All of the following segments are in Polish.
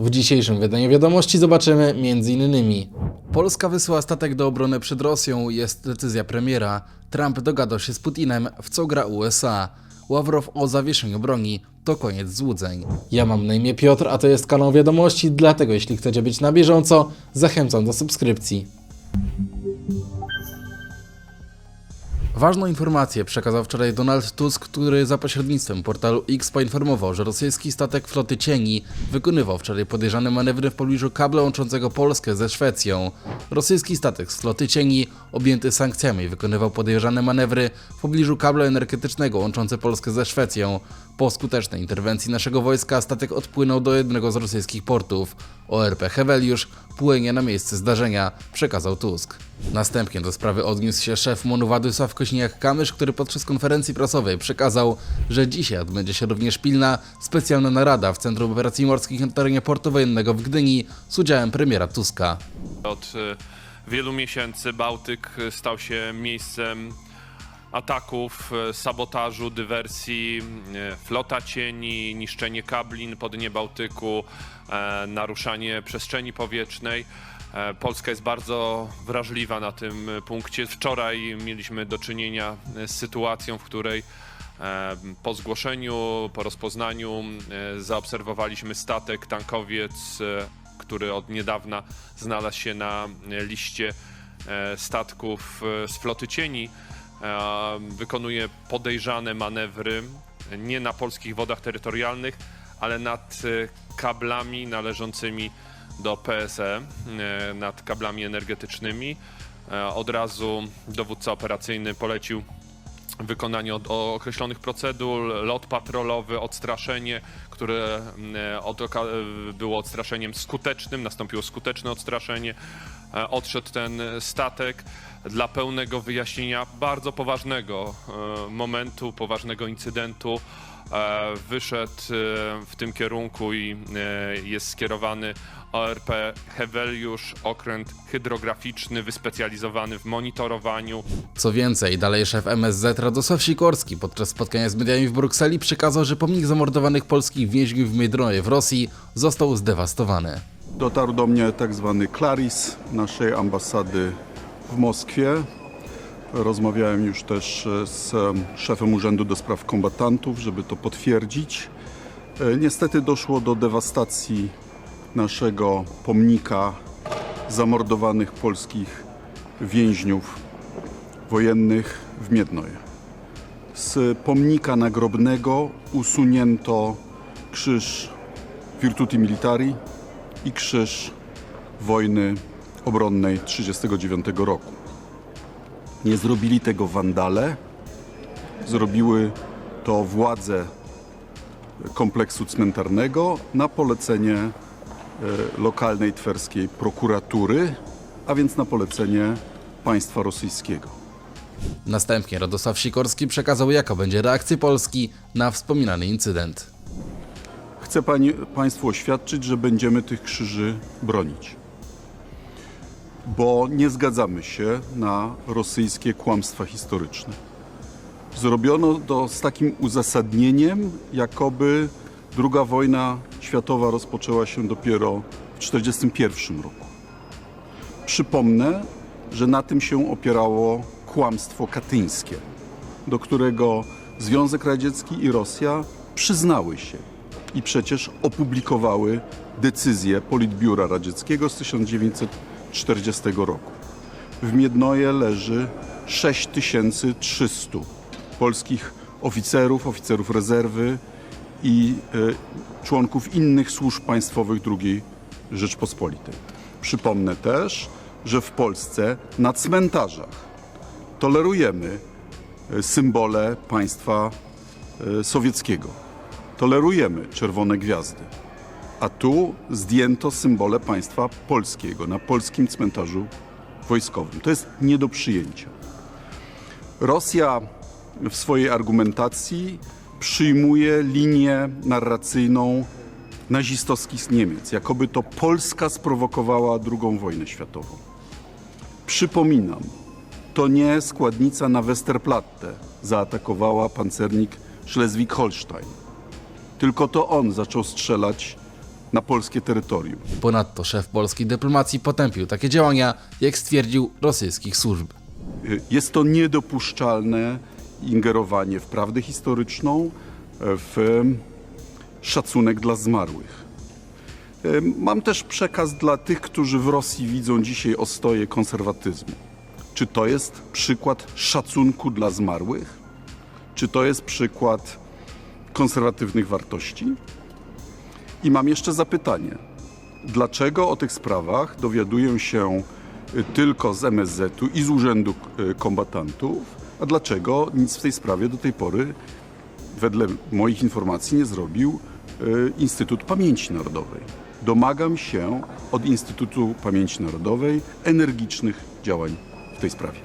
W dzisiejszym wydaniu wiadomości zobaczymy m.in. Polska wysyła statek do obrony przed Rosją, jest decyzja premiera. Trump dogadał się z Putinem, w co gra USA. Ławrow o zawieszeniu broni. To koniec złudzeń. Ja mam na imię Piotr, a to jest kanał wiadomości, dlatego jeśli chcecie być na bieżąco, zachęcam do subskrypcji. Ważną informację przekazał wczoraj Donald Tusk, który za pośrednictwem portalu X poinformował, że rosyjski statek floty cieni wykonywał wczoraj podejrzane manewry w pobliżu kabla łączącego Polskę ze Szwecją. Rosyjski statek z floty cieni, objęty sankcjami, wykonywał podejrzane manewry w pobliżu kabla energetycznego łączące Polskę ze Szwecją. Po skutecznej interwencji naszego wojska statek odpłynął do jednego z rosyjskich portów. ORP Heweliusz płynie na miejsce zdarzenia, przekazał Tusk. Następnie do sprawy odniósł się szef MONU Władysław Kośniak-Kamysz, który podczas konferencji prasowej przekazał, że dzisiaj odbędzie się również pilna, specjalna narada w Centrum Operacji Morskich na terenie portu wojennego w Gdyni z udziałem premiera Tuska. Od e, wielu miesięcy Bałtyk stał się miejscem ataków, e, sabotażu, dywersji, e, flota cieni, niszczenie kablin po dnie Bałtyku, e, naruszanie przestrzeni powietrznej. Polska jest bardzo wrażliwa na tym punkcie. Wczoraj mieliśmy do czynienia z sytuacją, w której po zgłoszeniu, po rozpoznaniu zaobserwowaliśmy statek, tankowiec, który od niedawna znalazł się na liście statków z floty cieni. Wykonuje podejrzane manewry nie na polskich wodach terytorialnych, ale nad e, kablami należącymi do PSE, e, nad kablami energetycznymi. E, Od razu dowódca operacyjny polecił wykonanie określonych procedur, lot patrolowy, odstraszenie, które było odstraszeniem skutecznym, nastąpiło skuteczne odstraszenie. Odszedł ten statek dla pełnego wyjaśnienia bardzo poważnego e, momentu, poważnego incydentu. E, Wyszedł e, w tym kierunku i jest skierowany ORP Heweliusz, okręt hydrograficzny wyspecjalizowany w monitorowaniu, Co więcej, dalej szef MSZ Radosław Sikorski podczas spotkania z mediami w Brukseli przekazał, że pomnik zamordowanych polskich więźniów w Miedroje w Rosji został zdewastowany. Dotarł do mnie tak zwany klaris naszej ambasady w Moskwie. Rozmawiałem już też e, z em, szefem Urzędu do Spraw Kombatantów, żeby to potwierdzić. E, Niestety doszło do dewastacji naszego pomnika zamordowanych polskich więźniów wojennych w Miednoje. Z pomnika nagrobnego usunięto krzyż Virtuti Militari, i krzyż wojny obronnej 1939 roku. Nie zrobili tego wandale, zrobiły to władze kompleksu cmentarnego na polecenie e, lokalnej twerskiej prokuratury, a więc na polecenie państwa rosyjskiego. Następnie Radosław Sikorski przekazał, jaka będzie reakcja Polski na wspominany incydent. Chcę pani, Państwu oświadczyć, że będziemy tych krzyży bronić. Bo nie zgadzamy się na rosyjskie kłamstwa historyczne. Zrobiono to z takim uzasadnieniem, jakoby II wojna światowa rozpoczęła się dopiero w 1941 roku. Przypomnę, że na tym się opierało kłamstwo katyńskie, do którego Związek Radziecki i Rosja przyznały się i przecież opublikowały decyzję Politbiura Radzieckiego z 1940 roku. W Miednoje leży 6300 polskich oficerów, oficerów rezerwy i e, członków innych służb państwowych II Rzeczpospolitej. Przypomnę też, że w Polsce na cmentarzach tolerujemy e, symbole państwa e, sowieckiego. Tolerujemy czerwone gwiazdy. A tu zdjęto symbole państwa polskiego na polskim cmentarzu wojskowym. To jest nie do przyjęcia. Rosja w swojej argumentacji przyjmuje linię narracyjną nazistowskich Niemiec, jakoby to Polska sprowokowała II wojnę światową. Przypominam, to nie składnica na Westerplatte zaatakowała pancernik Schleswig-Holstein. Tylko to on zaczął strzelać na polskie terytorium. Ponadto szef polskiej dyplomacji potępił takie działania, jak stwierdził, rosyjskich służb. Y, Jest to niedopuszczalne ingerowanie w prawdę historyczną, e, w szacunek dla zmarłych. Em, Mam też przekaz dla tych, którzy w Rosji widzą dzisiaj ostoje konserwatyzmu. Czy to jest przykład szacunku dla zmarłych? Czy to jest przykład konserwatywnych wartości? I mam jeszcze zapytanie. Dlaczego o tych sprawach dowiaduję się y, tylko z MSZ-u i z Urzędu y, Kombatantów, a dlaczego nic w tej sprawie do tej pory, wedle moich informacji, nie zrobił y, Instytut Pamięci Narodowej? Domagam się od Instytutu Pamięci Narodowej energicznych działań w tej sprawie.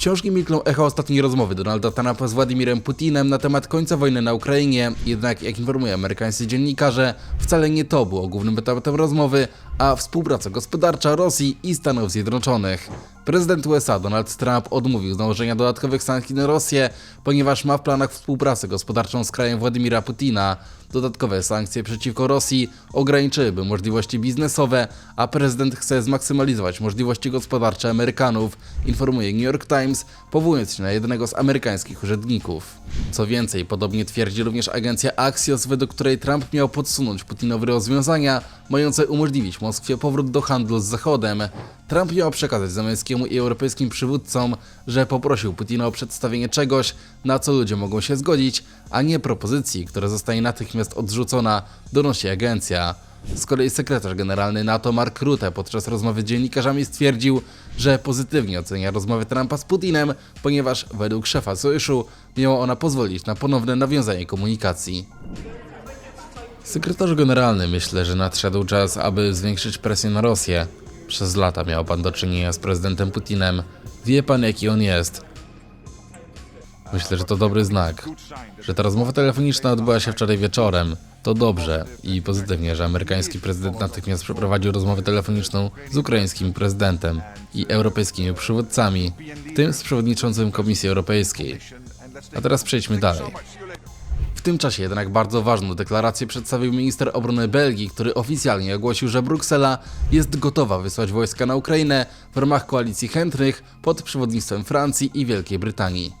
Wciąż nie milkną echo ostatniej rozmowy Donalda Trumpa z Władimirem Putinem na temat końca wojny na Ukrainie, jednak jak informują amerykańscy dziennikarze, wcale nie to było głównym tematem rozmowy, a współpraca gospodarcza Rosji i Stanów Zjednoczonych. Prezydent USA Donald Trump odmówił nałożenia dodatkowych sankcji na Rosję, ponieważ ma w planach współpracę gospodarczą z krajem Władimira Putina. Dodatkowe sankcje przeciwko Rosji ograniczyłyby możliwości biznesowe, a prezydent chce zmaksymalizować możliwości gospodarcze Amerykanów, informuje New York Times, powołując się na jednego z amerykańskich urzędników. Co więcej, podobnie twierdzi również agencja Axios, według której Trump miał podsunąć Putinowi rozwiązania mające umożliwić Moskwie powrót do handlu z Zachodem. Trump miał przekazać Zeleńskiemu i europejskim przywódcom, że poprosił Putina o przedstawienie czegoś, na co ludzie mogą się zgodzić, a nie propozycji, która zostanie natychmiast odrzucona, donosi agencja. Z kolei sekretarz generalny NATO Mark Rutte podczas rozmowy z dziennikarzami stwierdził, że pozytywnie ocenia rozmowę Trumpa z Putinem, ponieważ według szefa sojuszu miała ona pozwolić na ponowne nawiązanie komunikacji. Sekretarz generalny myślę, że nadszedł czas, aby zwiększyć presję na Rosję. Przez lata miał pan do czynienia z prezydentem Putinem. Wie pan, jaki on jest. Myślę, że to dobry znak. Że ta rozmowa telefoniczna odbyła się wczoraj wieczorem. To dobrze i pozytywnie, że amerykański prezydent natychmiast przeprowadził rozmowę telefoniczną z ukraińskim prezydentem i europejskimi przywódcami, w tym z przewodniczącym Komisji Europejskiej. A teraz przejdźmy dalej. W tym czasie jednak bardzo ważną deklarację przedstawił minister obrony Belgii, który oficjalnie ogłosił, że Bruksela jest gotowa wysłać wojska na Ukrainę w ramach koalicji chętnych pod przewodnictwem Francji i Wielkiej Brytanii.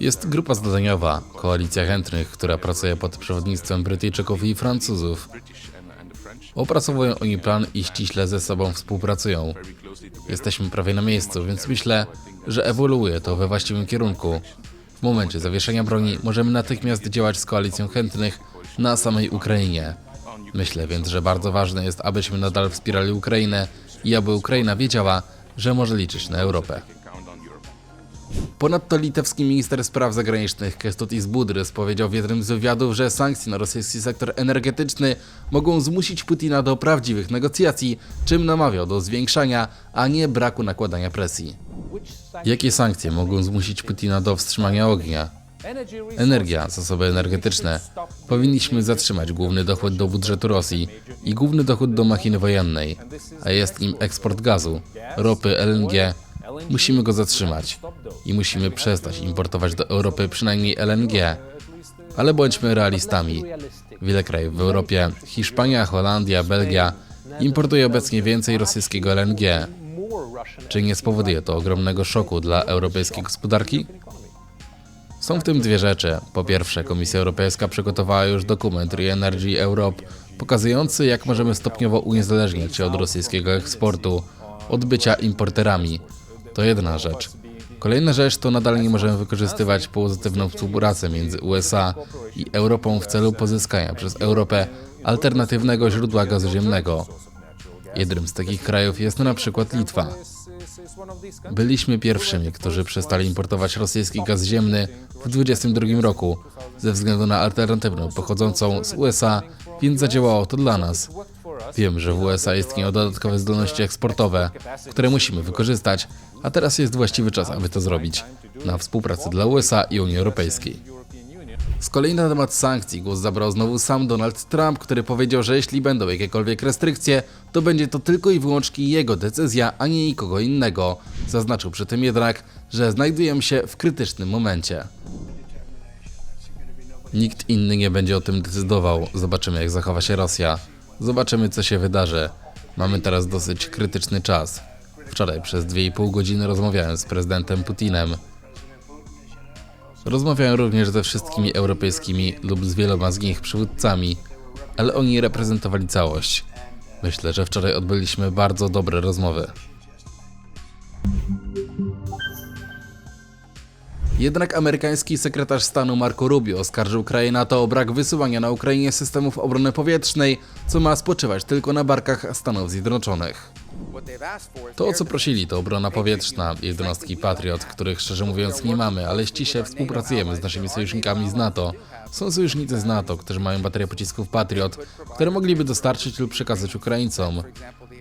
Jest grupa zadaniowa, koalicja chętnych, która pracuje pod przewodnictwem Brytyjczyków i Francuzów. Opracowują oni plan i ściśle ze sobą współpracują. Jesteśmy prawie na miejscu, więc myślę, że ewoluuje to we właściwym kierunku. W momencie zawieszenia broni możemy natychmiast działać z koalicją chętnych na samej Ukrainie. Myślę więc, że bardzo ważne jest, abyśmy nadal wspierali Ukrainę i aby Ukraina wiedziała, że może liczyć na Europę. Ponadto litewski minister spraw zagranicznych Kestutis Budrys powiedział w jednym z wywiadów, że sankcje na rosyjski sektor energetyczny mogą zmusić Putina do prawdziwych negocjacji, czym namawiał do zwiększania, a nie braku nakładania presji. Jakie sankcje mogą zmusić Putina do wstrzymania ognia? Energia, zasoby energetyczne. Powinniśmy zatrzymać główny dochód do budżetu Rosji i główny dochód do machiny wojennej, a jest nim eksport gazu, ropy, LNG. Musimy go zatrzymać i musimy przestać importować do Europy przynajmniej LNG. Ale bądźmy realistami. Wiele krajów w Europie, Hiszpania, Holandia, Belgia, importuje obecnie więcej rosyjskiego LNG. Czy nie spowoduje to ogromnego szoku dla europejskiej gospodarki? Są w tym dwie rzeczy. Po pierwsze, Komisja Europejska przygotowała już dokument Re-Energy Europe, pokazujący jak możemy stopniowo uniezależnić się od rosyjskiego eksportu, od bycia importerami. To jedna rzecz. Kolejna rzecz to nadal nie możemy wykorzystywać pozytywną współpracę między USA i Europą w celu pozyskania przez Europę alternatywnego źródła gazu ziemnego. Jednym z takich krajów jest na przykład Litwa. Byliśmy pierwszymi, którzy przestali importować rosyjski gaz ziemny w 2022 roku ze względu na alternatywę pochodzącą z USA, więc zadziałało to dla nas. Wiem, że w USA istnieją dodatkowe zdolności eksportowe, które musimy wykorzystać, a teraz jest właściwy czas, aby to zrobić. Na współpracę dla USA i Unii Europejskiej. Z kolei na temat sankcji głos zabrał znowu sam Donald Trump, który powiedział, że jeśli będą jakiekolwiek restrykcje, to będzie to tylko i wyłącznie jego decyzja, a nie nikogo innego. Zaznaczył przy tym jednak, że znajdujemy się w krytycznym momencie. Nikt inny nie będzie o tym decydował. Zobaczymy, jak zachowa się Rosja. Zobaczymy, co się wydarzy. Mamy teraz dosyć krytyczny czas. Wczoraj przez 2,5 godziny rozmawiałem z prezydentem Putinem. Rozmawiałem również ze wszystkimi europejskimi lub z wieloma z nich przywódcami, ale oni reprezentowali całość. Myślę, że wczoraj odbyliśmy bardzo dobre rozmowy. Jednak amerykański sekretarz stanu Marco Rubio oskarżył kraje NATO o brak wysyłania na Ukrainie systemów obrony powietrznej, co ma spoczywać tylko na barkach Stanów Zjednoczonych. To, o co prosili, to obrona powietrzna, jednostki Patriot, których szczerze mówiąc nie mamy, ale ściśle współpracujemy z naszymi sojusznikami z NATO. Są sojusznicy z NATO, którzy mają baterie pocisków Patriot, które mogliby dostarczyć lub przekazać Ukraińcom,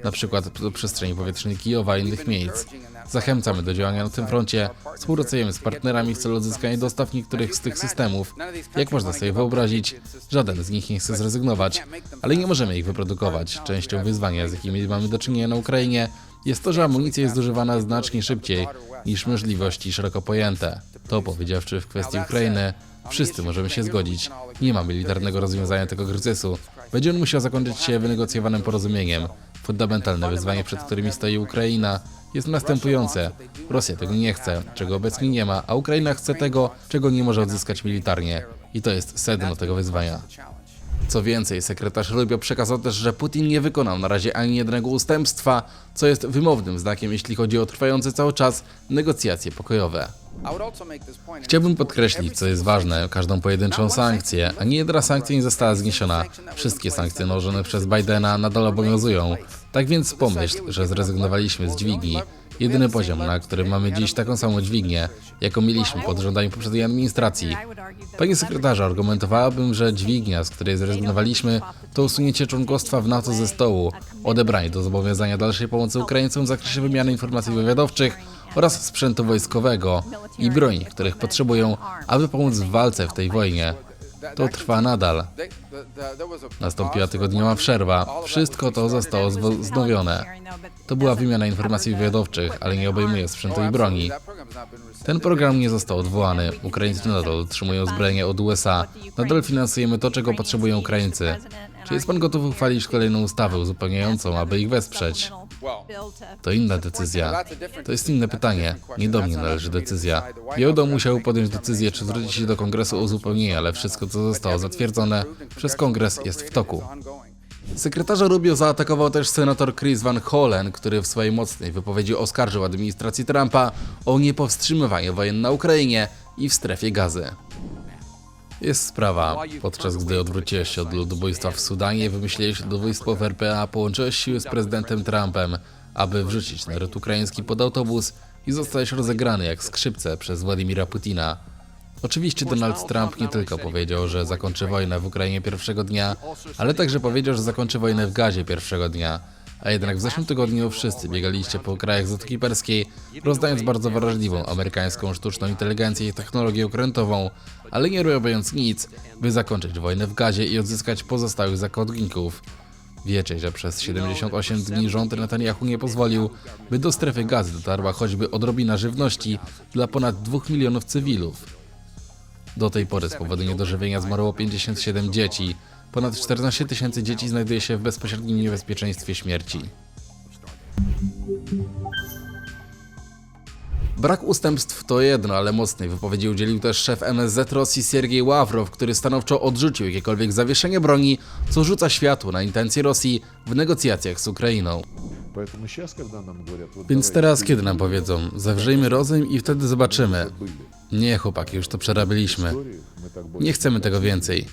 na przykład do przestrzeni powietrznej Kijowa i innych miejsc. Zachęcamy do działania na tym froncie, współpracujemy z partnerami w celu odzyskania dostaw niektórych z tych systemów. Jak można sobie wyobrazić, żaden z nich nie chce zrezygnować, ale nie możemy ich wyprodukować. Częścią wyzwania, z jakimi mamy do czynienia na Ukrainie, jest to, że amunicja jest zużywana znacznie szybciej niż możliwości szeroko pojęte. To powiedziawszy w kwestii Ukrainy, wszyscy możemy się zgodzić. Nie ma militarnego rozwiązania tego kryzysu. Będzie on musiał zakończyć się wynegocjowanym porozumieniem. Fundamentalne wyzwanie, przed którymi stoi Ukraina, jest następujące. Rosja tego nie chce, czego obecnie nie ma, a Ukraina chce tego, czego nie może odzyskać militarnie. I to jest sedno tego wyzwania. Co więcej, sekretarz Rubio przekazał też, że Putin nie wykonał na razie ani jednego ustępstwa, co jest wymownym znakiem, jeśli chodzi o trwające cały czas negocjacje pokojowe. Chciałbym podkreślić, co jest ważne, każdą pojedynczą sankcję, a nie jedna sankcja nie została zniesiona. Wszystkie sankcje nałożone przez Bidena nadal obowiązują. Tak więc pomyśl, że zrezygnowaliśmy z dźwigni. Jedyny poziom, na którym mamy dziś taką samą dźwignię, jaką mieliśmy pod rządami poprzedniej administracji. Panie sekretarzu, argumentowałabym, że dźwignia, z której zrezygnowaliśmy, to usunięcie członkostwa w NATO ze stołu, odebranie do zobowiązania dalszej pomocy Ukraińcom w zakresie wymiany informacji wywiadowczych oraz sprzętu wojskowego i broni, których potrzebują, aby pomóc w walce w tej wojnie. To trwa nadal. Nastąpiła tygodniowa przerwa. Wszystko to zostało wznowione. To była wymiana informacji wywiadowczych, ale nie obejmuje sprzętu i broni. Ten program nie został odwołany. Ukraińcy nadal otrzymują zbrojenie od USA. Nadal finansujemy to, czego potrzebują Ukraińcy. Czy jest pan gotów uchwalić kolejną ustawę uzupełniającą, aby ich wesprzeć? To inna decyzja. To jest inne pytanie. Nie do mnie należy decyzja. Białdom musiał podjąć decyzję, czy zwrócić się do kongresu o uzupełnienie, ale wszystko, co zostało zatwierdzone przez kongres, jest w toku. Sekretarza Rubio zaatakował też senator Chris Van Hollen, który w swojej mocnej wypowiedzi oskarżył administrację Trumpa o niepowstrzymywanie wojen na Ukrainie i w strefie gazy. Jest sprawa. Podczas gdy odwróciłeś się od ludobójstwa w Sudanie, wymyśliłeś ludobójstwo w RPA, połączyłeś siły z prezydentem Trumpem, aby wrzucić naród ukraiński pod autobus i zostałeś rozegrany jak skrzypce przez Władimira Putina. Oczywiście Donald Trump nie tylko powiedział, że zakończy wojnę w Ukrainie pierwszego dnia, ale także powiedział, że zakończy wojnę w gazie pierwszego dnia. A jednak w zeszłym tygodniu wszyscy biegaliście po krajach Zatoki Perskiej, rozdając bardzo wrażliwą amerykańską sztuczną inteligencję i technologię okrętową, ale nie robiąc nic, by zakończyć wojnę w gazie i odzyskać pozostałych zakładników. Wiecie, że przez 78 dni rząd Netanyahu nie pozwolił, by do strefy gazy dotarła choćby odrobina żywności dla ponad 2 milionów cywilów. Do tej pory z powodu niedożywienia zmarło 57 dzieci. Ponad 14 tysięcy dzieci znajduje się w bezpośrednim niebezpieczeństwie śmierci. Brak ustępstw to jedno, ale mocnej wypowiedzi udzielił też szef MSZ Rosji Siergiej Ławrow, który stanowczo odrzucił jakiekolwiek zawieszenie broni, co rzuca światło na intencje Rosji w negocjacjach z Ukrainą. Więc teraz, kiedy nam powiedzą, zawrzyjmy rozejm i wtedy zobaczymy. Nie, chłopaki, już to przerabiliśmy. Nie chcemy tego więcej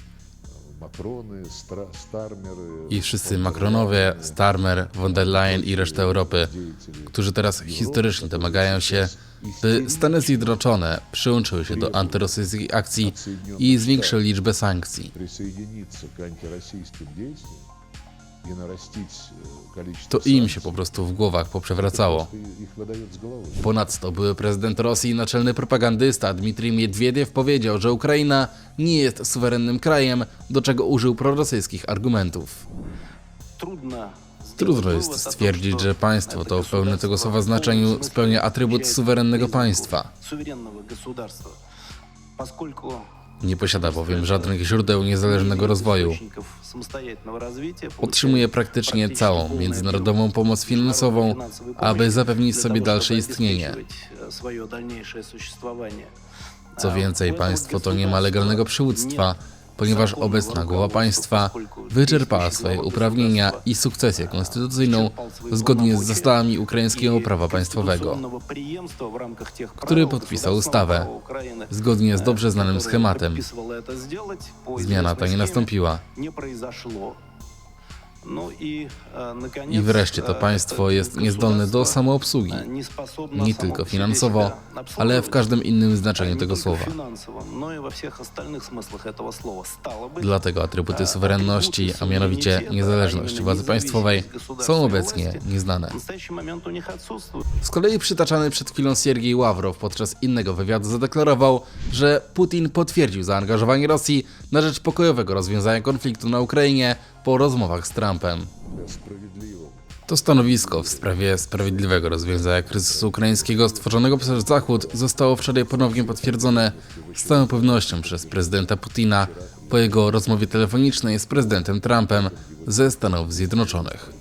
i wszyscy Macronowie, Starmer, von der Leyen i reszta Europy, którzy teraz historycznie domagają się, by Stany Zjednoczone przyłączyły się do antyrosyjskich akcji i zwiększyły liczbę sankcji. To im się po prostu w głowach poprzewracało. Ponadto były prezydent Rosji i naczelny propagandysta Dmitrij Miedwiediew powiedział, że Ukraina nie jest suwerennym krajem, do czego użył prorosyjskich argumentów. Trudno jest stwierdzić, że państwo to w pełnym tego słowa znaczeniu spełnia atrybut suwerennego państwa. Nie posiada bowiem żadnych źródeł niezależnego rozwoju. Otrzymuje praktycznie całą międzynarodową pomoc finansową, aby zapewnić sobie dalsze istnienie. Co więcej, państwo to nie ma legalnego przywództwa, ponieważ obecna głowa państwa wyczerpała swoje uprawnienia i sukcesję konstytucyjną zgodnie z zasadami ukraińskiego prawa państwowego, który podpisał ustawę zgodnie z dobrze znanym schematem. Zmiana ta nie nastąpiła. I wreszcie to państwo jest niezdolne do samoobsługi, nie tylko finansowo, ale w każdym innym znaczeniu tego słowa. Dlatego atrybuty suwerenności, a mianowicie niezależność władzy państwowej, są obecnie nieznane. Z kolei przytaczany przed chwilą Siergiej Ławrow podczas innego wywiadu zadeklarował, że Putin potwierdził zaangażowanie Rosji na rzecz pokojowego rozwiązania konfliktu na Ukrainie po rozmowach z Trumpem. To stanowisko w sprawie sprawiedliwego rozwiązania kryzysu ukraińskiego stworzonego przez Zachód zostało wczoraj ponownie potwierdzone z całą pewnością przez prezydenta Putina po jego rozmowie telefonicznej z prezydentem Trumpem ze Stanów Zjednoczonych.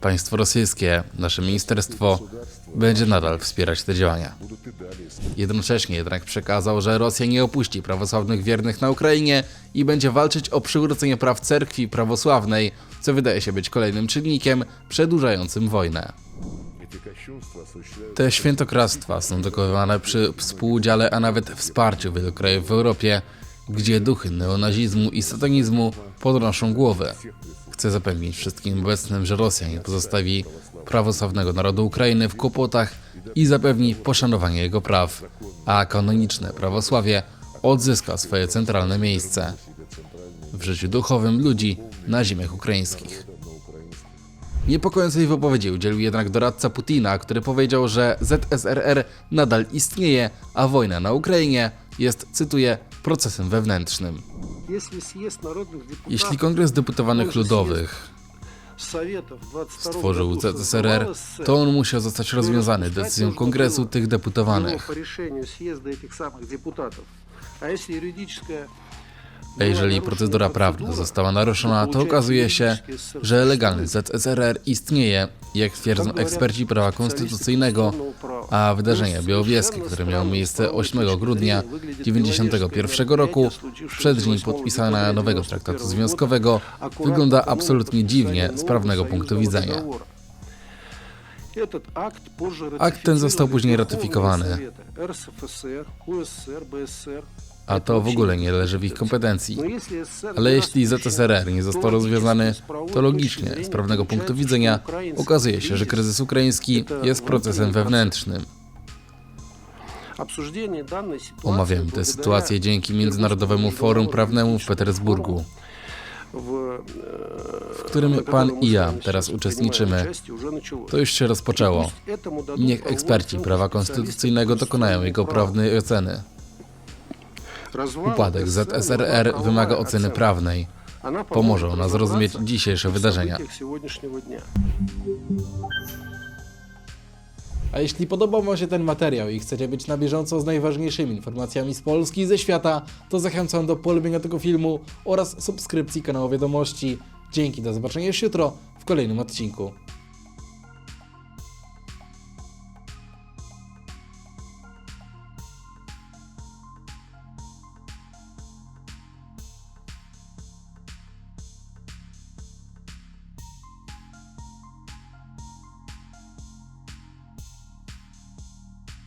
Państwo rosyjskie, nasze ministerstwo będzie nadal wspierać te działania. Jednocześnie jednak przekazał, że Rosja nie opuści prawosławnych wiernych na Ukrainie i będzie walczyć o przywrócenie praw cerkwi prawosławnej, co wydaje się być kolejnym czynnikiem przedłużającym wojnę. Te świętokradztwa są dokonywane przy współudziale, a nawet wsparciu wielu krajów w Europie, gdzie duchy neonazizmu i satanizmu podnoszą głowę. Chcę zapewnić wszystkim obecnym, że Rosja nie pozostawi prawosławnego narodu Ukrainy w kłopotach i zapewni poszanowanie jego praw, a kanoniczne prawosławie odzyska swoje centralne miejsce w życiu duchowym ludzi na ziemiach ukraińskich. Niepokojącej wypowiedzi udzielił jednak doradca Putina, który powiedział, że ZSRR nadal istnieje, a wojna na Ukrainie jest, cytuję, procesem wewnętrznym. Jeśli Kongres Deputowanych Ludowych stworzył ZSRR, to on musiał zostać rozwiązany decyzją Kongresu tych deputowanych. Jeżeli procedura prawna została naruszona, to okazuje się, że legalny ZSRR istnieje, jak twierdzą eksperci prawa konstytucyjnego, a wydarzenia białowieskie, które miały miejsce 8 grudnia 1991 roku, w przeddzień podpisania nowego traktatu związkowego, wygląda absolutnie dziwnie z prawnego punktu widzenia. Akt ten został później ratyfikowany. A to w ogóle nie leży w ich kompetencji. Ale jeśli ZSRR nie został rozwiązany, to logicznie, z prawnego punktu widzenia, okazuje się, że kryzys ukraiński jest procesem wewnętrznym. Omawiamy tę sytuację dzięki Międzynarodowemu Forum Prawnemu w Petersburgu, w którym pan i ja teraz uczestniczymy. To już się rozpoczęło. Niech eksperci prawa konstytucyjnego dokonają jego prawnej oceny. Upadek ZSRR wymaga oceny prawnej. Pomoże ona zrozumieć dzisiejsze wydarzenia. A jeśli podobał Wam się ten materiał i chcecie być na bieżąco z najważniejszymi informacjami z Polski i ze świata, to zachęcam do polubienia tego filmu oraz subskrypcji kanału Wiadomości. Dzięki, do zobaczenia już jutro w kolejnym odcinku.